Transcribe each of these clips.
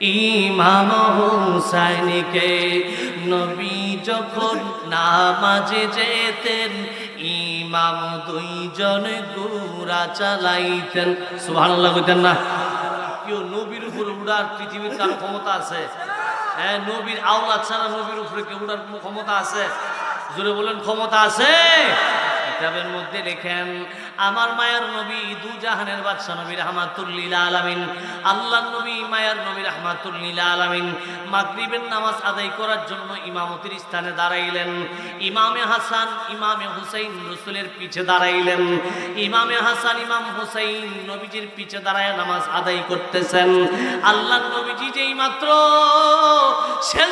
ইমাম হুসাইনকে নবী যখন নামাজে যেতেন, ইমাম দুইজন গুড়া চালাইতেন। সুবহানাল্লাহ কইতেন না, কেউ নবীর উপরে উড়ার পৃথিবীর কার ক্ষমতা আছে? হ্যাঁ নবীর আওলাদ ছাড়া নবীর উপরে কেউ উড়ার কোনো ক্ষমতা আছে? জোরে বলেন, ক্ষমতা আছে? কিতাবের মধ্যে লেখেন, আমার মায়ার নবী দু জাহানের বাদশা নবী রহমাতুল্লিল আলামিন। আল্লাহ নবী মায়ার নবী রহমাতুল্লিল আলামিন মাগরিবের নামাজ আদায় করার জন্য ইমামতির স্থানে দাঁড়াইলেন। ইমামে হাসান, ইমামে হুসাইন রসুলের পিছে দাঁড়াইলেন। ইমামে হাসান, ইমাম হুসাইন নবীজির পিছে দাঁড়ায় নামাজ আদায় করতেছেন। আল্লাহ নবীজি যেই মাত্র সেজদার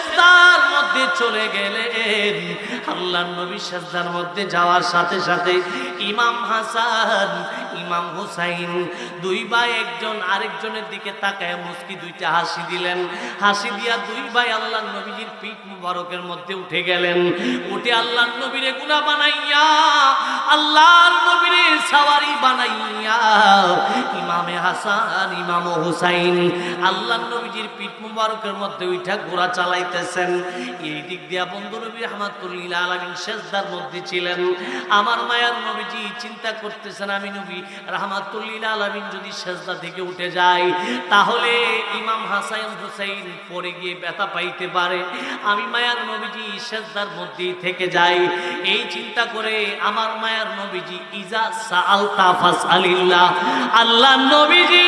মধ্যে চলে গেলেন। আল্লাহ নবী সাজদার মধ্যে যাওয়ার সাথে সাথে ইমাম হাসান ইমাম হুসাইন। দুই ভাই, একজন আরেকজনের দিকে তাকায় মুস্কি দুইটা হাসি দিলেন। হাসি দিয়া দুই ভাই আল্লাহ নবীজির পিঠ মুবারকের মধ্যে উঠে গেলেন। উঠে আল্লাহ নবীরে গুণা বানাইয়া, আল্লাহর নবীরে সাওয়ারি বানাইয়া, ইমামে হাসান, ইমাম হুসাইন আল্লাহ নবীজির পিঠ মুবারকের মধ্যে উঠা ঘোড়া চালাইতেছেন। এই দিক দিয়া বন্ধু নবী রহমাতুল্লিল আলামিন সেজদার মধ্যে ছিলেন। আমার মায়ার নবীজি চিন্তা করতেছেন, আমি নবী রহমাতুল্লিল আলামিন যদি সেজদা থেকে উঠে যায়, তাহলে ইমাম হাসান হুসাইন পরে গিয়ে ব্যথা পাইতে পারে। আমি মায়ার নবীজি সেজদার মধ্যেই থেকে যাই। এই চিন্তা করে আমার মায়ার নবীজি, ইজা সাআলতা ফাসআলিল্লাহ। আল্লাহ নবীজি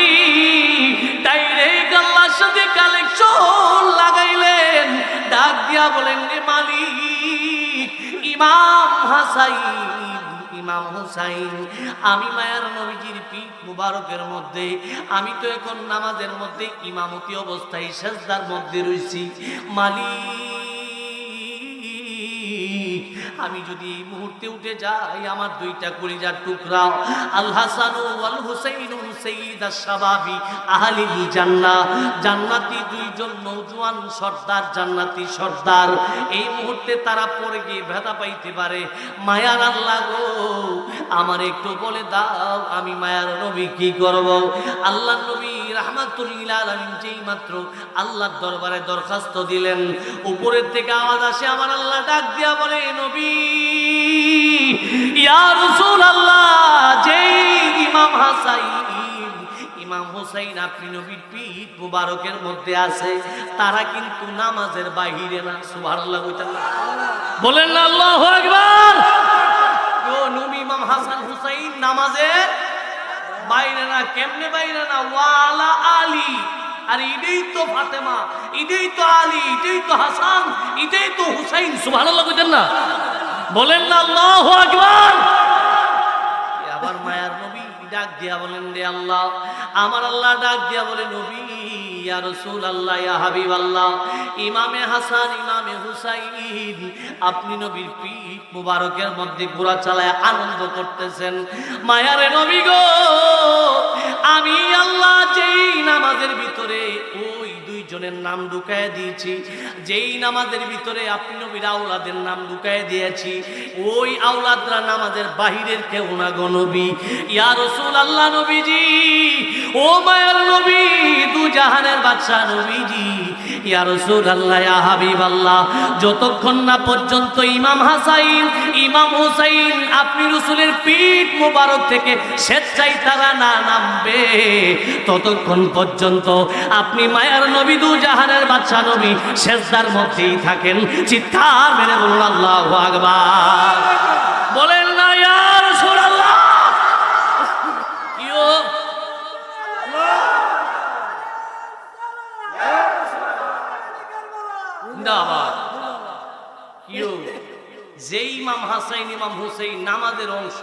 সাথে কালেকশন লাগাইলেন। ডাক দিয়া বলেন রে মালিক, ইমাম হাসাইন ইমাম হুসাইন। আমি মায়ার নবীজির পিঠ মুবারকের মধ্যে, আমি তো এখন নামাজের মধ্যে ইমামতি অবস্থায় সেজদার মধ্যে রয়েছি মালিক আমি যদি এই মুহূর্তে উঠে যাই, আমার দুইটা কলিজার টুকরা, আল হাসানু ওয়াল হুসাইনু আর শাবাবি আহলিল জান্নাহ, জান্নাতি দুইজন নওজোয়ান সর্দার, জান্নাতি সর্দার। এই মুহূর্তে তারা পড়ে গিয়ে ভেদা পাইতে পারে। মায়ার আল্লাহ গো আমার একটু বলে দাও, আমি মায়ার নবী কি করব? আল্লাহ নবী রাহমাতুল্লিল যেই মাত্র আল্লাহর দরবারে দরখাস্ত দিলেন, উপরের থেকে আওয়াজ আসে, আমার আল্লাহ ডাক দিয়া বলে, নবী, ইয়া রাসূলুল্লাহ, যেই ইমাম হাসাইন, ইমাম হুসাইন আপনি নবীর পিঠ মুবারকের মধ্যে আছে, তারা কিন্তু নামাজের বাহিরে না কইতেন না। বলেন আল্লাহু ইমাম হাসান হুসাইন নামাজের বাইরে না, কেমনে বাইরে না? ওয়ালা আলী। আর ইডেই তো ফাতেমা ইডেই তো আলী ইডেই তো হাসান ইডেই তো হুসাইন। সুবহানাল্লাহ কইতেন না। বলেন না, আল্লাহু আকবার। আবার মায়ার নবী, ডাক দিয়া বলেন রে আল্লাহ। আমার আল্লাহ ডাক দিয়া বলে, নবী ইয়া রাসূল আল্লাহ ইয়া হাবিব আল্লাহ ইমামে হাসান, ইমামে হুসাইন, আপনি নবীর মুবারকের মধ্যে ঘোড়া চালায় আনন্দ করতেছেন। মায়ারে নবী গো, আমি আল্লাহ যেই নামাজের ভিতরে ওই দুইজনের নাম ঢুকায় দিয়েছি, যেই নামাজের ভিতরে আপনি নবীর আওলাদের নাম ঢুকায় দিয়েছি, ওই আওলাদরা নামাজের বাহিরের কেউ না গো নবী। ইয়া রসুল আল্লাহ নবীজি ও মায়ার নবী, দু জাহানের বাদশা নবীজি। আল্লাহ হাবিব আল্লাহ যতক্ষণ না পর্যন্ত ইমাম হাসাইন, ইমাম হুসাইন আপনি রসুলের পিঠ মোবারক থেকে স্বেচ্ছাই তারা না নামবে, ততক্ষণ পর্যন্ত আপনি মায়ার নবী, দু জাহানের নবী শেষদার মধ্যেই থাকেন। চিৎকার মেরে আল্লাহ আকবার বলেন না ইয়া রাসূলুল্লাহ ইয়ো জিন্দাবাদ যেই ইমাম হাসাইন, ইমাম হুসেইন নামাজের অংশ,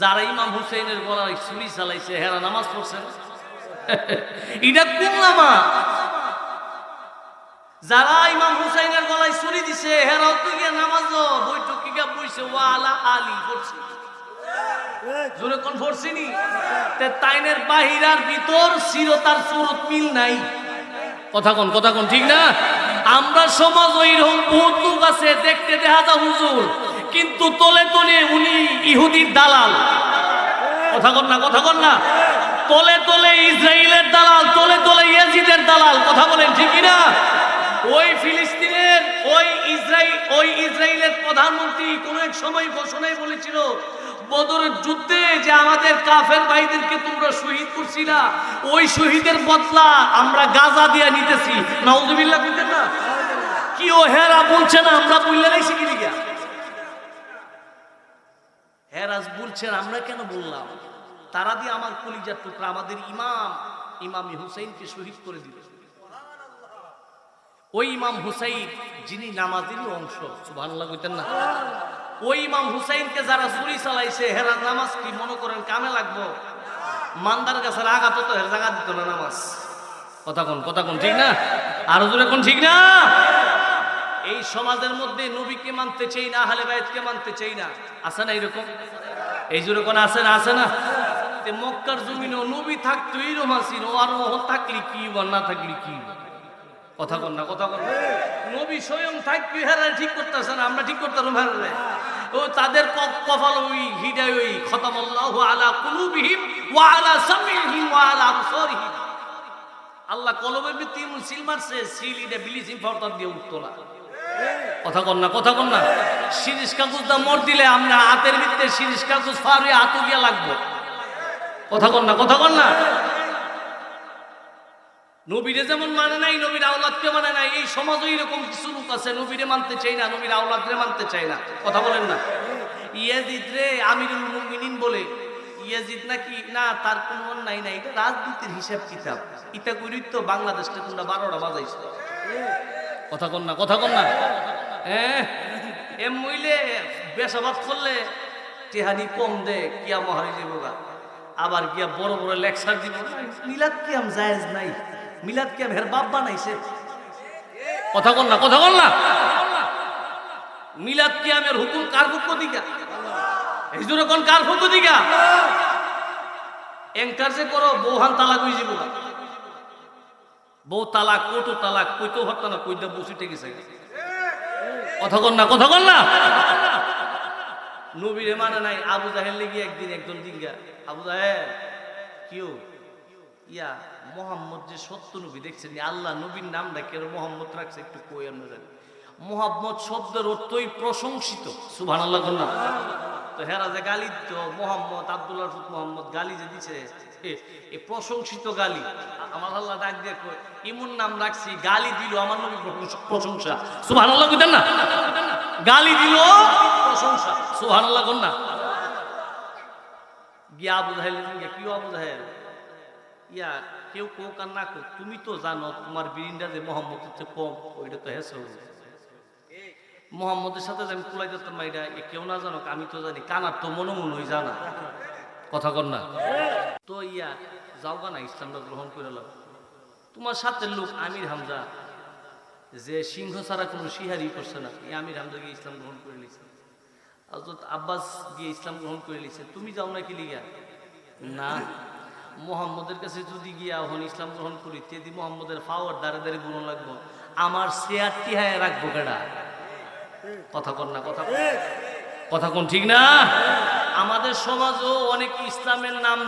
যারা ইমাম হুসেইনের গলায় ছুরি চালাইছে, হেরা নামাজ পড়ছেন এটা কোন নামাজ? যারা ইমাম হুসাইনের গলায় ছুরি দিছে, হেরাও তো নামাজ বৈঠক গিয়া বইছে? ওয়ালা আলী পড়ছে। জোরে কোন পড়ছিনি তাইনের বাহিরার ভিতর সুরত মিল নাই। কথা কোন কথা কোন, ঠিক না? আমরা সমাজ ওই রকম বহুত লোক আছে, দেখতে দেখা যা হুজুর, কিন্তু তলে তলে উনি ইহুদির দালাল। কথা কর না, কথা কর না। তলে তলে ইসরায়েলের দালাল, তলে তলে ইয়াজিদের দালাল, কথা বলেন ঠিক না ওই ফিলিস্তিনের, ওই ইসরায়েল ওই ইসরায়েলের প্রধানমন্ত্রী কোনো এক সময় ঘোষণায় বলেছিল বদরের যুদ্ধে যে আমাদের কাফের ভাইদেরকে তোমরা শহীদ করছিলা, ওই শহীদের বদলা আমরা গাজা দিয়ে নিতেছি। নাউজুবিল্লাহ বুঝতেন না? কি ও হেরা বলছে না, আমরা বললে নাই শিখি গিয়া? হেরাজ বলছেন আমরা কেন বললাম? তারা দিয়ে আমার কলিজার টুকরা, আমাদের ইমাম, ইমামি হুসাইনকে শহীদ করে দিল। ওই ইমাম হুসাইন, যিনি নামাজেরই অংশ, সুবহানাল্লাহ কইতেন না। ওই ইমাম হুসাইনকে যারা চুরি চালাইছে, হেরা নামাজ কি মনে করেন কামে লাগবো? মান্দার গাছের আঘাত তো হের জায়গা দিত না নামাজ। কথা কোন কথা কোন, ঠিক না? আরও জোরে কোন, ঠিক না? এই সমাজের মধ্যে নবীকে মানতে চাই না, আহলে বাইতকে মানতে চাই না। আছে না এরকম? এই জোরে কোন আছে না আছে না? মক্কার জমিনেও নবী থাকতো এইরকম আসিন ও আর থাকলি কি বা না থাকলি কি? কথা কন না, কথা না। নবী স্বয়ং থাকবি হেরাই ঠিক করতেছে না আমরা ঠিক করতাম হেরাই ও তাদের কপাল ওই হৃদয় ওই খতামাল্লাহু আলা কুলুবিহিম ওয়া আলা সামিহিম ওয়া আলা আবসারিহিম। আল্লাহ কলমের ভিত্তি সিল মারছে, সিল এটা ব্লিচিং পাউডার দিয়ে উঠতো না কথা কন না, কথা কন না। শিরিষ কাগজটা মর দিলে আমরা হাতের ভিতরে শিরিষ কাগজ ফার হয়ে হাতু গিয়া লাগবো। কথা কন না, কথা কন না। নবীরে যেমন মানে নাই, নবীর আওলাদকে মানে নাই, এই সমাজও এরকম কিছু লোক আছে, নবীরে মানতে চাই না, নবীর আওলাদরে মানতে চাই না। কথা বলেন না। ইয়াজিদ রে, আমিরুল মুমিনিন বলে, ইয়াজিদ নাকি, না, তার কোনো নাই, এটা রাজনীতির হিসাব কিতাব। ইটা করি তো বাংলাদেশটা তোমরা বারোটা বাজাইছো। কথা কন না, কথা কন না। হ্যাঁ এম মইলে বেসাবাদ করলে টেহানি কম দে কিয়া মহারি যাব আবার গিয়া বড় বড় লেকচার দিব। মিলাদ কিয়াম জায়েজ নাই। মিলাদ কিয়াম হের বাপ বানাইছে? কথা কন না, কথা কন না। মিলাদ কিয়ামের হুকুম কার পক্ষ দিকা এই জন্য কোন কার পক্ষ দিকা এঙ্কার যে করো বৌহান তালাক হয়ে যাব। বউ তালাক কত তালাক কইতেও হতো না, কইতে বসিটে গেছে। কথা কন না, কথা কন না। নবীরে মানে নাই, আবু জাহেল লেগে একদিন একজন দিনগা আবু জাহেল কিও ইয়া মোহাম্মদ যে সত্য নবী, দেখছেন আল্লাহ নবীর নামটা কেন মোহাম্মদ রাখছে? একটু কই আমরা জানি। মোহাম্মদ শব্দের অর্থই প্রশংসিত। সুভান আল্লাহ তো হেরা যে গালি তো মোহাম্মদ আব্দুল্লাহ রফুত মোহাম্মদ গালি যে দিছে প্রশংসিত গালি। আমার আল্লাহ ডাক দিয়ে ইমন নাম রাখছি, গালি দিল আমার নবী প্রশংসা- সুভান আল্লাহ না? গালি দিল প্রশংসা। সুভান আল্লাহ না? গিয়া আবু জাহেল গিয়া কি আবু ইয়া, কেউ কোক আর না কোক তুমি তো জানো তোমার বিরিন্ডা যে মোহাম্মদ কম, ওইটা তো হেসে মোহাম্মদের সাথে যে আমি কুলাই দিতাম এটা কেউ না জানো আমি তো জানি কানার তো মনে মনে হয় জানা কথা কর না। তো ইয়া, যাও না, ইসলামটা গ্রহণ করে লাও। তোমার সাথে লোক আমির হামজা, যে সিংহ ছাড়া কোনো শিহারি করছে না, এই আমির হামজা গিয়ে ইসলাম গ্রহণ করে নিছে। হজরত আব্বাস গিয়ে ইসলাম গ্রহণ করে নিছে। তুমি যাও না কি লিগা? না। মোহাম্মদের কাছে যদি গিয়া হন ইসলাম গ্রহণ করি, তেদি মোহাম্মদের ফাওয়ার দাঁড়ে দাঁড়িয়ে গুণ লাগবো। আমার চেয়ারটি হায় রাখব কেডা? কথা কন না, কথা কথা কোন ঠিক না? আমাদের সমাজও অনেক ইসলামের নাম